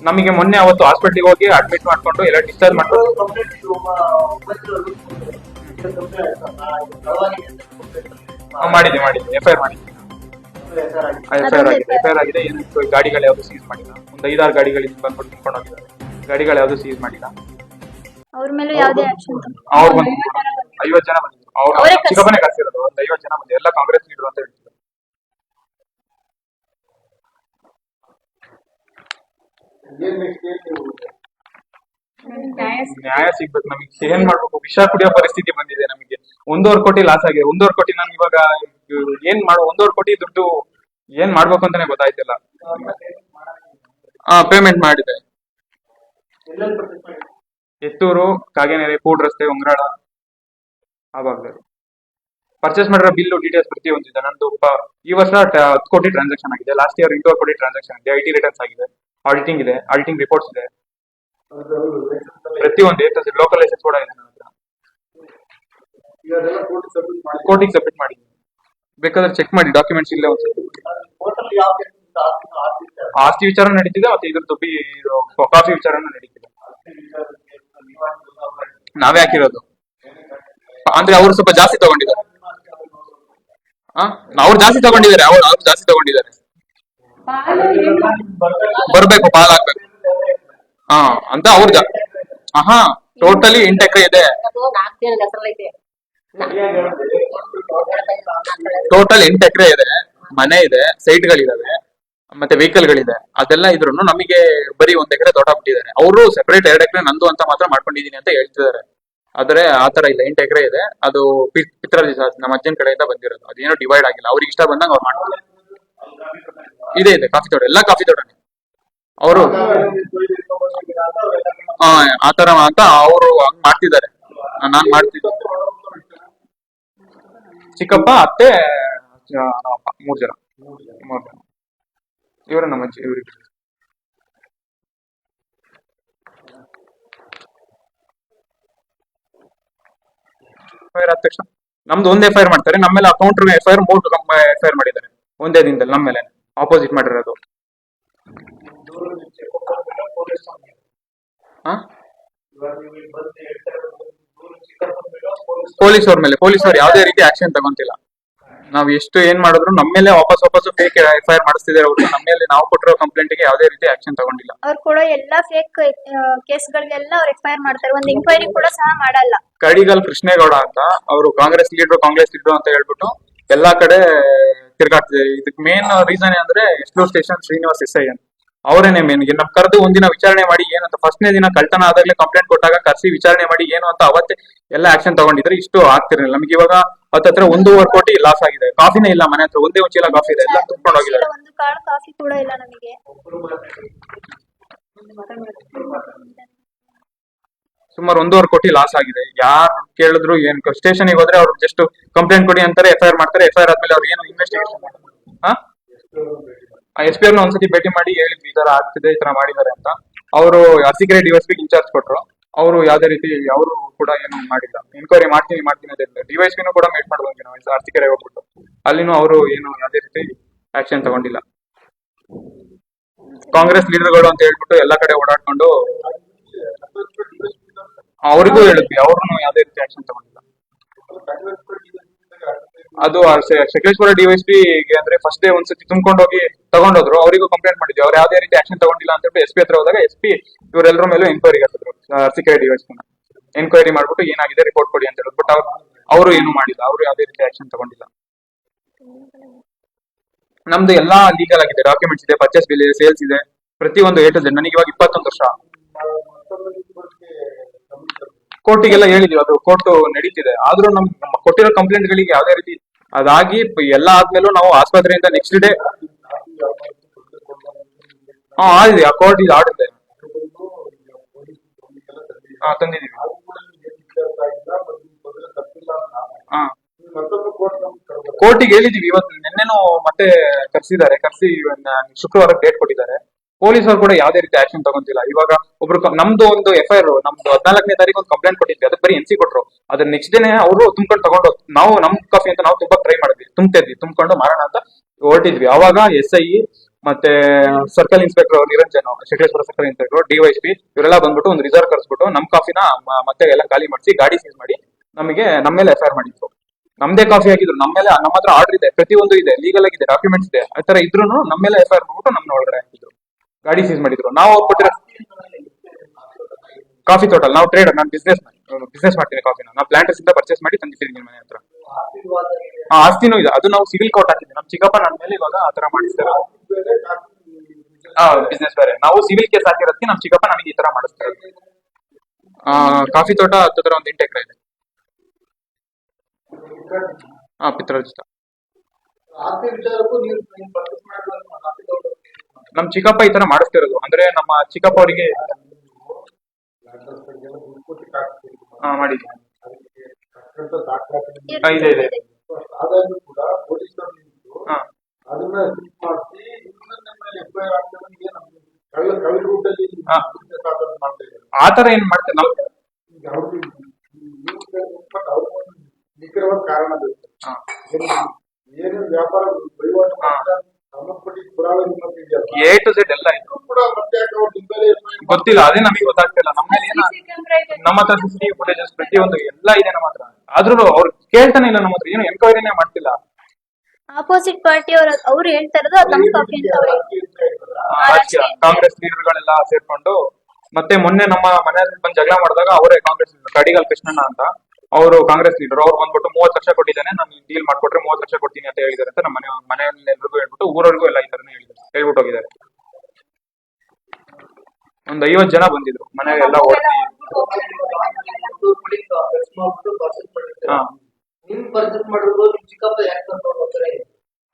ನಮಗೆ ಮೊನ್ನೆ ಅವತ್ತು ಹಾಸ್ಪಿಟ್ಲಿಗೆ ಹೋಗಿ ಅಡ್ಮಿಟ್ ಮಾಡ್ಕೊಂಡು ಎಲ್ಲ ಡಿಸ್ಚಾರ್ಜ್ ಮಾಡ್ಕೊಂಡು ಆ, ಮಾಡಿದ್ವಿ ಮಾಡಿದ್ವಿ ಎಫ್ ಐ ಆರ್ ಮಾಡಿದ್ವಿ ಎಫ್ ಐ ಆರ್ ಆಗಿದೆ. ಎಫ್ ಐ ಆರ್ ಆಗಿದೆ. ಏನು ಗಾಡಿಗಳು ಯಾವ್ದು ಸೀಸ್ ಮಾಡಿಲ್ಲ. ಒಂದು ಐದಾರು ಗಾಡಿಗಳಿಂದ ಬಂದ್ಬಿಟ್ಟು ನಿಂತ್ಕೊಂಡು ಹೋಗಿದ್ದಾರೆ ಗಾಡಿಗಳು ಯಾವ್ದು ಸೀಸ್ ಮಾಡಿಲ್ಲ. ಅವ್ರ ಮೇಲೆ ಯಾವ್ದೇ ಆಕ್ಷನ್ ಅವ್ರು ಬಂದು ಐವತ್ತು ಜನ ಬಂದಿದ್ರು. ಅವ್ರು ಚಿಕ್ಕಪ್ಪನೇ ಕರ್ಸಿರೋದು. ಒಂದು ಐವತ್ತು ಜನ ಬಂದಿದ್ರು ಎಲ್ಲ ಕಾಂಗ್ರೆಸ್ ಲೀಡರ್ ಅಂತ ಹೇಳ್ತಿದ್ರು. ನ್ಯಾಯ ಸಿಗ್ಬೇಕು. ನಮಗೆ. ಏನ್ ಮಾಡ್ಬೇಕು? ವಿಷ ಕುಡಿಯೋ ಪರಿಸ್ಥಿತಿ ಬಂದಿದೆ ನಮಗೆ. ಒಂದೂವರೆ ಕೋಟಿ ಲಾಸ್ ಆಗಿದೆ. ಒಂದೂವರೆ ಕೋಟಿ ನಾನು ಇವಾಗ ಏನ್ ಮಾಡೋ ಒಂದೂವರೆ ಕೋಟಿ ದುಡ್ಡು ಏನ್ ಮಾಡ್ಬೇಕು ಅಂತಾನೆ ಗೊತ್ತಾಯ್ತಿಲ್ಲ. ಹಾ ಪೇಮೆಂಟ್ ಮಾಡಿದೆ. ಎತ್ತೂರು ಕಾಗೇನೆರೆ ಕೂಡ್ ರಸ್ತೆ ಉಂಗ್ರಾಳ ಆ ಭಾಗದಲ್ಲಿ ಪರ್ಚೇಸ್ ಮಾಡಿರೋ ಬಿಲ್ಲು ಡೀಟೇಲ್ಸ್ ಪ್ರತಿ ಒಂದಿದೆ ನಂದು ಈ ವರ್ಷ ಹತ್ತು ಕೋಟಿ ಟ್ರಾನ್ಸಾಕ್ಷನ್ ಆಗಿದೆ. ಲಾಸ್ಟ್ ಇಯರ್ ಎಂಟೂವರೆ ಕೋಟಿ ಟ್ರಾನ್ಸಾಕ್ಷನ್ ಆಗಿದೆ. ಐ ಟಿ ರಿಟರ್ನ್ಸ್ ಆಗಿದೆ. ಆಡಿಟಿಂಗ್ ಇದೆ ಆಡಿಟಿಂಗ್ ರಿಪೋರ್ಟ್ಸ್ ಇದೆ. ಪ್ರತಿಯೊಂದು ಏಟ್ ಲೋಕಲ್ ಲೈಸೆನ್ಸ್ ಕೂಡ ಇದೆ ನನ್ನ ಹತ್ರ ಕೋರ್ಟಿಗೆ ಸಬ್ಮಿಟ್ ಮಾಡಿ ಬೇಕಾದ್ರೆ ಚೆಕ್ ಮಾಡಿ ಡಾಕ್ಯುಮೆಂಟ್ಸ್ ಇಲ್ಲೇ ಒಂದು ಆಸ್ತಿ ವಿಚಾರ ನಡೀತಿದೆ ಮತ್ತೆ ಇದ್ರ ಬಿ, ಇದು ಕಾಫಿ ವಿಚಾರನೂ ನಡೀತಿದೆ. ನಾವೇ ಹಾಕಿರೋದು. ಅಂದ್ರೆ ಅವ್ರು ಸ್ವಲ್ಪ ಜಾಸ್ತಿ ತಗೊಂಡಿದ್ದಾರೆ? ಅವ್ರು ಜಾಸ್ತಿ ತಗೊಂಡಿದ್ದಾರೆ ಅವ್ರು ಅವ್ರು ಜಾಸ್ತಿ ತಗೊಂಡಿದ್ದಾರೆ. ಬರ್ಬೇಕು, ಪಾಲ್ ಹಾಕ್ಬೇಕು. ಹಾ, ಅಂತ ಅವ್ರ ಹಾ ಟೋಟಲಿ ಎಂಟು ಎಕರೆ ಇದೆ. ಟೋಟಲ್ ಎಂಟು ಎಕರೆ ಇದೆ. ಮನೆ ಇದೆ ಸೈಟ್ ಗಳಿದಾವೆ ಮತ್ತೆ ವೆಹಿಕಲ್ ಗಳಿದೆ ಅದೆಲ್ಲ ಇದ್ರು ನಮಗೆ ಬರೀ ಒಂದ್ ಎಕರೆ ತೋಟ ಬಿಟ್ಟಿದ್ದಾರೆ. ಅವರು ಸೆಪರೇಟ್ ಎರಡು ಎಕರೆ ನಂದು ಅಂತ ಮಾತ್ರ ಮಾಡ್ಕೊಂಡಿದೀನಿ ಅಂತ ಹೇಳ್ತಿದ್ದಾರೆ. ಆದ್ರೆ ಆತರ ಇಲ್ಲ, ಎಂಟು ಎಕರೆ ಇದೆ. ಅದು ಪಿತ್ರಾರ್ಜಿ ನಮ್ಮ ಅಜ್ಜನ ಕಡೆಯಿಂದ ಬಂದಿರೋದು. ಅದೇನೋ ಡಿವೈಡ್ ಆಗಿಲ್ಲ. ಅವ್ರಿಗೆ ಇಷ್ಟ ಬಂದಂಗ ಅವ್ರು ಮಾಡ್ತಾರೆ ಇದೆ ಇದೆ, ಕಾಫಿ ತೋಟ, ಎಲ್ಲ ಕಾಫಿ ತೋಟನೇ. ಅವರು ಆತರ ಅಂತ ಅವರು ಹಂಗ್ ಮಾಡ್ತಿದ್ದಾರೆ ನಾನ್ ಮಾಡ್ತಿದ್ದೆ. ಚಿಕ್ಕಪ್ಪ, ಅತ್ತೆ ಮೂರು ಮೂರ್ ಜನ. ಇವರ ನಮ್ಮ ಇವ್ರಿಗೆ ಎಫ್ಐಆರ್ ಆದ ತಕ್ಷಣ. ನಮ್ದು ಒಂದ್ ಎಫ್ ಐ ಆರ್ ಮಾಡ್ತಾರೆ. ನಮ್ಮೆಲ್ಲ ಮೇಲೆ ಅಕೌಂಟ್ ಎಫ್ ಐ ಆರ್ ಮೂರು ಎಫ್ ಐ ಆರ್ ಮಾಡಿದ್ದಾರೆ. ಒಂದೇ ದಿನದಲ್ಲಿ ನಮ್ಮ ಮೇಲೆ ಆಪೋಸಿಟ್ ಮಾಡಿರೋದು. ಹಾ ಪೊಲೀಸ್ ಅವ್ರ ಮೇಲೆ ಪೊಲೀಸ್ ಅವ್ರು ಯಾವುದೇ ರೀತಿ ಆಕ್ಷನ್ ತಗೊಂತಿಲ್ಲ. ನಾವ್ ಎಷ್ಟು ಏನ್ ಮಾಡಿದ್ರು ನಮ್ಮ ಮೇಲೆ ವಾಪಸ್ ವಾಪಸ್ ಫೇಕ್ ಎಫ್ ಐ ಆರ್ ಮಾಡಿಸ್ತಿದ್ದಾರೆ ಅವರು ನಮ್ಮ ಮೇಲೆ ನಾವು ಕೊಟ್ಟಿರೋ ಕಂಪ್ಲೇಂಟ್ಗೆ ಯಾವುದೇ ರೀತಿ ಆಕ್ಷನ್ ತಗೊಂಡಿಲ್ಲ. ಅವ್ರು ಕೂಡ ಎಲ್ಲಾ ಫೇಕ್ ಕೇಸ್ಗಳಿಗೆಲ್ಲ ಅವ್ರು ಎಫ್ ಐ ಆರ್ ಮಾಡ್ತಾರೆ. ಒಂದು ಇನ್ಕ್ವೈರಿ ಕೂಡ ಸಹ ಮಾಡಲ್ಲ. ಕಡಿಗಲ್ ಕೃಷ್ಣೇಗೌಡ ಅಂತ ಅವರು ಕಾಂಗ್ರೆಸ್ ಲೀಡರ್ ಕಾಂಗ್ರೆಸ್ ಲೀಡರ್ ಅಂತ ಹೇಳ್ಬಿಟ್ಟು ಎಲ್ಲಾ ಕಡೆ ತಿರ್ಗಾಡ್ತಿದ್ದಾರೆ. ಇದಕ್ಕೆ ಮೇನ್ ರೀಸನ್ ಅಂದ್ರೆ Yeslur station Srinivas S I ಅಂತ ಅವರೇನೆ ಮೇನ್ ನಮ್ ಕರೆದು ಒಂದಿನ ವಿಚಾರಣೆ ಮಾಡಿ ಏನಂತ ಫಸ್ಟ್ನೇ ದಿನ ಕಳ್ತನ ಆದಾಗಲೇ ಕಂಪ್ಲೇಂಟ್ ಕೊಟ್ಟಾಗ ಕರೆಸಿ ವಿಚಾರಣೆ ಮಾಡಿ ಏನು ಅಂತ ಅವತ್ತೇ ಎಲ್ಲ ಆಕ್ಷನ್ ತಗೊಂಡಿದ್ರೆ ಇಷ್ಟು ಆಗ್ತಿರಲಿಲ್ಲ. ನಮ್ಗೆ ಇವಾಗ ಹತ್ತತ್ರ ಒಂದೂವರೆ ಕೋಟಿ ಲಾಸ್ ಆಗಿದೆ. ಕಾಫಿನೇ ಇಲ್ಲ ಮನೆ ಹತ್ರ ಒಂದೇ ಒಂದು ಚೀಲ ಕಾಫಿ ಇದೆ. ಎಲ್ಲ ತುಂಬ್ಕೊಂಡು ಹೋಗಿದ್ದಾರೆ. ಒಂದು ಕಾಳು ಕಾಫಿ ಕೂಡ ಇಲ್ಲ ನಮಗೆ. ಸುಮಾರು ಒಂದೂವರೆ ಕೋಟಿ ಲಾಸ್ ಆಗಿದೆ. ಯಾರು ಕೇಳಿದ್ರು ಏನ್ ಸ್ಟೇಷನ್ ಹೋದ್ರೆ ಅವ್ರು ಜಸ್ಟ್ ಕಂಪ್ಲೇಂಟ್ ಕೊಡಿ ಅಂತಾರೆ ಎಫ್ ಐ ಆರ್ ಮಾಡ್ತಾರೆ. ಎಫ್ ಐ ಆರ್ ಆದ್ಮೇಲೆ ಅವ್ರು ಏನು ಇನ್ವೆಸ್ಟಿಗೇಷನ್ ಎಸ್ ಪಿ ಅವ್ರನ್ನ ಒಂದ್ಸತಿ ಭೇಟಿ ಮಾಡಿ ಹೇಳಿದ್ವಿ ಈ ತರ ಆಗ್ತಿದೆ, ಈ ತರ ಮಾಡಿದ್ದಾರೆ ಅಂತ. ಅವರು ಅರ್ಸಿಕೆರೆ ಡಿವೈಸ್ ಇನ್ಚಾರ್ಜ್ ಕೊಟ್ರು. ಅವರು ಯಾವ್ದೇ ರೀತಿ ಅವರು ಕೂಡ ಏನು ಮಾಡಿಲ್ಲ. ಎನ್ಕ್ವೈರಿ ಮಾಡ್ತೀನಿ ಮಾಡ್ತೀನಿ ಅದೇ ಡಿವೈಸ್ ಪಿನೂ ಕೂಡ ಮೇಟ್ ಮಾಡ್ಬೋದು ನಾವು. ಆರ್ಥಿಕರೆ ಹೋಗ್ಬಿಟ್ಟು. ಅಲ್ಲಿನೂ ಅವರು ಏನು ಯಾವ್ದೇ ರೀತಿ ಆಕ್ಷನ್ ತಗೊಂಡಿಲ್ಲ. ಕಾಂಗ್ರೆಸ್ ಲೀಡರ್ಗಳು ಅಂತ ಹೇಳ್ಬಿಟ್ಟು ಎಲ್ಲಾ ಕಡೆ ಓಡಾಡ್ಕೊಂಡು ಅವ್ರಿಗೂ ಹೇಳಿದ್ವಿ ಅವ್ರು ಯಾವ್ದೇ ರೀತಿ ಆಕ್ಷನ್ ತಗೊಂಡಿಲ್ಲ. ಅದು ಸಕಲೇಶ್ವರ ಡಿವೈಎಸ್ಪಿ ಅಂದ್ರೆ ಫಸ್ಟ್ ಡೇ ಒಂದ್ಸತಿ ತುಂಬ್ಕೊಂಡು ಹೋಗಿ ತಗೊಂಡೋದ್ರು, ಅವರಿಗೂ ಕಂಪ್ಲೇಂಟ್ ಮಾಡಿದ್ವಿ. ಅವ್ರು ಯಾವುದೇ ರೀತಿ ಆಕ್ಷನ್ ತಗೊಂಡಿಲ್ಲ ಅಂತ ಹೇಳಿ ಎಸ್ ಪಿ ಹತ್ರ ಹೋದಾಗ ಎಸ್ ಪಿ ಇವರೆಲ್ಲರ ಮೇಲೂ ಎನ್ಕ್ವೈರಿ ಹಾಕಿದ್ರು ಸಿಕ್ಯೂರಿಟಿ ಡಿವೈಸ್ನ ಎನ್ಕ್ವೈರಿ ಮಾಡ್ಬಿಟ್ಟು ಏನಾಗಿದೆ ರಿಪೋರ್ಟ್ ಕೊಡಿ ಅಂತ ಹೇಳಿದ್ರು ಬಟ್ ಅವ್ರು, ಅವರು ಏನು ಮಾಡಿಲ್ಲ. ಅವರು ಯಾವುದೇ ರೀತಿ ಆಕ್ಷನ್ ತಗೊಂಡಿಲ್ಲ. ನಮ್ದು ಎಲ್ಲಾ ಲೀಗಲ್ ಆಗಿದೆ ಡಾಕ್ಯುಮೆಂಟ್ಸ್ ಇದೆ ಪರ್ಚೇಸ್ ಬಿಲ್ ಇದೆ ಸೇಲ್ಸ್ ಇದೆ. ಪ್ರತಿಯೊಂದು ಏಟ್ ಇದೆ ನನಗೆ ಇವಾಗ ಇಪ್ಪತ್ತೊಂದು ವರ್ಷ. ಕೋರ್ಟಿಗೆಲ್ಲ ಹೇಳಿದೀವಿ, ಅದು ಕೋರ್ಟ್ ನಡೀತಿದೆ. ಆದ್ರೂ ನಮ್, ನಮ್ಮ ಕೊಟ್ಟಿರೋ ಕಂಪ್ಲೇಂಟ್ ಗಳಿಗೆ ಯಾವ್ದೇ ರೀತಿ ಅದಾಗಿ, ಎಲ್ಲ ಆದ್ಮೇಲೂ ನಾವು ಆಸ್ಪತ್ರೆಯಿಂದ ನೆಕ್ಸ್ಟ್ ಡೇ ಹಾ, ಆಗಿದೆ, ಆ ಕೋರ್ಟ್ ಇದು ಆಡಿದೆ ಹಾ ತಂದಿದೀವಿ ಕೋರ್ಟಿಗೆ ಹೇಳಿದೀವಿ ಇವತ್ತು ನಿನ್ನೆನೂ ಮತ್ತೆ ಕರ್ಸಿದ್ದಾರೆ. ಕರ್ಸಿ ಶುಕ್ರವಾರ ಡೇಟ್ ಕೊಟ್ಟಿದ್ದಾರೆ. ಪೊಲೀಸರು ಕೂಡ ಯಾವುದೇ ರೀತಿ ಆಕ್ಷನ್ ತಗೊಂತಿಲ್ಲ. ಇವಾಗ ಒಬ್ರು ನಮ್ದು ಒಂದು ಎಫ್ ಐ ಆರ್ ನಮ್ದು ಹದಿನಾಲ್ಕನೇ ತಾರೀಕು ಒಂದು ಕಂಪ್ಲೇಂಟ್ ಕೊಟ್ಟಿದ್ವಿ. ಅದಕ್ಕೆ ಬರೀ ಎನ್ಸಿ ಕೊಟ್ರು. ಅದ್ರ ನೆಕ್ಸ್ಟ್ ದಿನ ಅವರು ತುಂಬ್ಕೊಂಡು ತಗೊಂಡು ನಾವು ನಮ್ ಕಾಫಿ ಅಂತ ನಾವು ತುಂಬಾ ಟ್ರೈ ಮಾಡಿದ್ವಿ. ತುಂಬ್ತಾ ಇದ್ವಿ. ತುಂಬ್ಕೊಂಡು ಮಾರೋಣ ಅಂತ ಹೊರಟಿದ್ವಿ. ಅವಾಗ ಎಸ್ ಐ ಮತ್ತೆ circle inspector Niranjan Shakaleshwara circle inspector DYSP ಇವರೆಲ್ಲ ಬಂದ್ಬಿಟ್ಟು ಒಂದು ರಿಸರ್ವ್ ಕರ್ಸ್ಬಿಟ್ಟು ನಮ್ ಕಾಫಿನ ಮತ್ತೆ ಎಲ್ಲ ಖಾಲಿ ಮಾಡಿಸಿ ಗಾಡಿ ಸೀಸ್ ಮಾಡಿ ನಮಗೆ ನಮ್ಮ ಮೇಲೆ ಎಫ್ ಐ ಆರ್ ಮಾಡಿದ್ರು. ನಮ್ದೇ ಕಾಫಿ ಆಗಿದ್ರು ನಮ್ಮ ಮೇಲೆ ನಮ್ಮ ಹತ್ರ ಆರ್ಡರ್ ಇದೆ. ಪ್ರತಿಯೊಂದು ಇದೆ. ಲೀಗಲ್ ಆಗಿದೆ. ಡಾಕ್ಯುಮೆಂಟ್ಸ್ ಇದೆ. ಆ ತರ ಇದ್ರು ನಮ್ಮ ಮೇಲೆ ಎಫ್ ಐ ಆರ್ ಮಾಡ್ಬಿಟ್ಟು ನಮ್ಮ ಒಳಗಡೆ ಗಾಡಿ ಸೀಸ್ ಮಾಡಿದ್ರು. ನಾವು ಅವ್ರು ಕಾಫಿ ತೋಟಲ್, ನಾವು ಟ್ರೇಡರ್ ನಾನು ಬಿಸ್ನೆಸ್ ಬಿಸ್ನೆಸ್ ಮಾಡ್ತೀನಿ ಕಾಫಿನ ನಾವು ಪ್ಲಾಂಟರ್ಸ್ ಇಂದ ಪರ್ಚೇಸ್ ಮಾಡಿ ತಂದಿದ್ದೀನಿ ಮನೆ ಹತ್ರ. ಹಾ, ಆಸ್ತಿನೂ ಇದೆ ಅದು ನಾವು ಸಿವಿಲ್ ಕೋರ್ಟ್ ಹಾಕಿದ್ವಿ. ನಮ್ಮ ಚಿಕ್ಕಪ್ಪ ನನ್ನ ಮೇಲೆ ಇವಾಗ ಆ ತರ ಮಾಡಿಸ್ತಾರೆ. ಹಾ ಬಿಸ್ನೆಸ್ ಬೇರೆ. ನಾವು ಸಿವಿಲ್ ಕೇಸ್ ಹಾಕಿರೋದಕ್ಕೆ ನಮ್ಮ ಚಿಕ್ಕಪ್ಪ ನಮಗೆ ಈ ತರ ಮಾಡಿಸ್ತಾರೆ. ಕಾಫಿ ತೋಟ ಹತ್ತಿರ ಒಂದು ಎಂಟು ಎಕರೆ ಇದೆ. ಹಾ, ಪಿತ್ರಾರ್ಜಿತ. ನಮ್ ಚಿಕ್ಕಪ್ಪ ಈ ತರ ಮಾಡಿಸ್ತಿರೋದು. ಅಂದ್ರೆ ನಮ್ಮ ಚಿಕ್ಕಪ್ಪ ಅವರಿಗೆ ಹಾ ಮಾಡಿ. ಹಾ, ಇದೆ ಇದೆ. ಆ ತರ ಏನ್ ಮಾಡ್ತಾರೆ ನಮ್ ನಿಖರವಾದ ಕಾರಣ ಬೇಕು ಹಾ. ಏನು ಏನು ವ್ಯಾಪಾರ ವಹಿವಾಟು ಹಾ. ಮಾಡ್ತಾರೆ ಸಂಬಂಧಪಟ್ಟಿದ್ದ ಪುರಾವೆ ನಿಮ್ಮತ್ರ ಎ ಟು ಝೆಡ್ ಎಲ್ಲ ಇದೆ. ಕೂಡ ಮತ್ತೆ ಯಾಕೆ ಅವ್ರು ನಿಮ್ಮಲ್ಲಿ ಗೊತ್ತಿಲ್ಲ ಅದೇ ನಮಗೆ ಗೊತ್ತಾಗ್ತಿಲ್ಲ ನಮ್ಮ ಏನ ನಮ್ಮ ಹತ್ರ ಸಿಸಿಟಿವಿ ಫುಟೇಜಸ್ ಪ್ರತಿಯೊಂದು ಎಲ್ಲ ಇದೆ ನಮ್ಮ ಹತ್ರ. ಆದ್ರೂ ಅವ್ರು ಕೇಳ್ತಾನೆ ಇಲ್ಲ ನಮ್ಮ ಹತ್ರ. ಏನು ಎನ್ಕ್ವೈರಿನೇ ಮಾಡ್ತಿಲ್ಲ. ಆಪೋಸಿಟ್ ಪಾರ್ಟಿ ಅವರು ಅವ್ರು ಹೇಳ್ತಾ ಇರೋದು ಅದು ನಮ್ ಕಾಫಿ ಅಂತ ಅವ್ರು ಹೇಳ್ತಾರೆ. ಕಾಂಗ್ರೆಸ್ ಲೀಡರ್ಗಳೆಲ್ಲ ಸೇರ್ಕೊಂಡು ಮತ್ತೆ ಮೊನ್ನೆ ನಮ್ಮ ಮನೆಯಲ್ಲಿ ಹತ್ರ ಬಂದು ಜಗಳ ಮಾಡಿದಾಗ ಅವರೇ ಕಾಂಗ್ರೆಸ್ ಕಡಿಗಲ್ ಕೃಷ್ಣಣ್ಣ ಅಂತ. ಅವರು ಕಾಂಗ್ರೆಸ್ ಲೀಡರ್ ಅವ್ರು ಬಂದ್ಬಿಟ್ಟು ಮೂವತ್ತು ಲಕ್ಷ ಕೊಟ್ಟಿದ್ದಾನೆ ನಾನು ಡೀಲ್ ಮಾಡ್ಕೊಟ್ರೆ ಮೂವತ್ತು ಲಕ್ಷ ಕೊಡ್ತೀನಿ ಅಂತ ಹೇಳಿದಾರೆ ಅಂತ ನಮ್ಮ ಮನೆ ಮನೆಯಲ್ಲಿ ಎಲ್ರಿಗೂ ಹೇಳ್ಬಿಟ್ಟು ಊರವರೆಗೂ ಎಲ್ಲ ಈ ತರನೇ ಹೇಳಿದ್ದಾರೆ ಹೇಳ್ಬಿಟ್ಟು ಹೋಗಿದ್ದಾರೆ. ಒಂದ್ ಐವತ್ ಜನ ಬಂದಿದ್ರು ಮನೆಗೆ ಎಲ್ಲ ಓಡಿ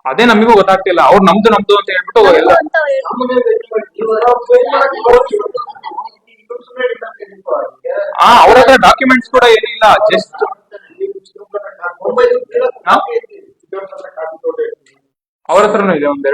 ಅದೇ ನಮಗೂ ಗೊತ್ತಾಗ್ತಿಲ್ಲ ಅವ್ರು ನಮ್ದು ನಮ್ದು ಅಂತ ಹೇಳ್ಬಿಟ್ಟು ಎಲ್ಲ. ಹಾ ಅವ್ರ ಹತ್ರ ಡಾಕ್ಯುಮೆಂಟ್ಸ್ ಕೂಡ ಏನಿಲ್ಲ ಜಸ್ಟ್. ಅವ್ರ ಹತ್ರನೂ ಇದೆ ಒಂದ್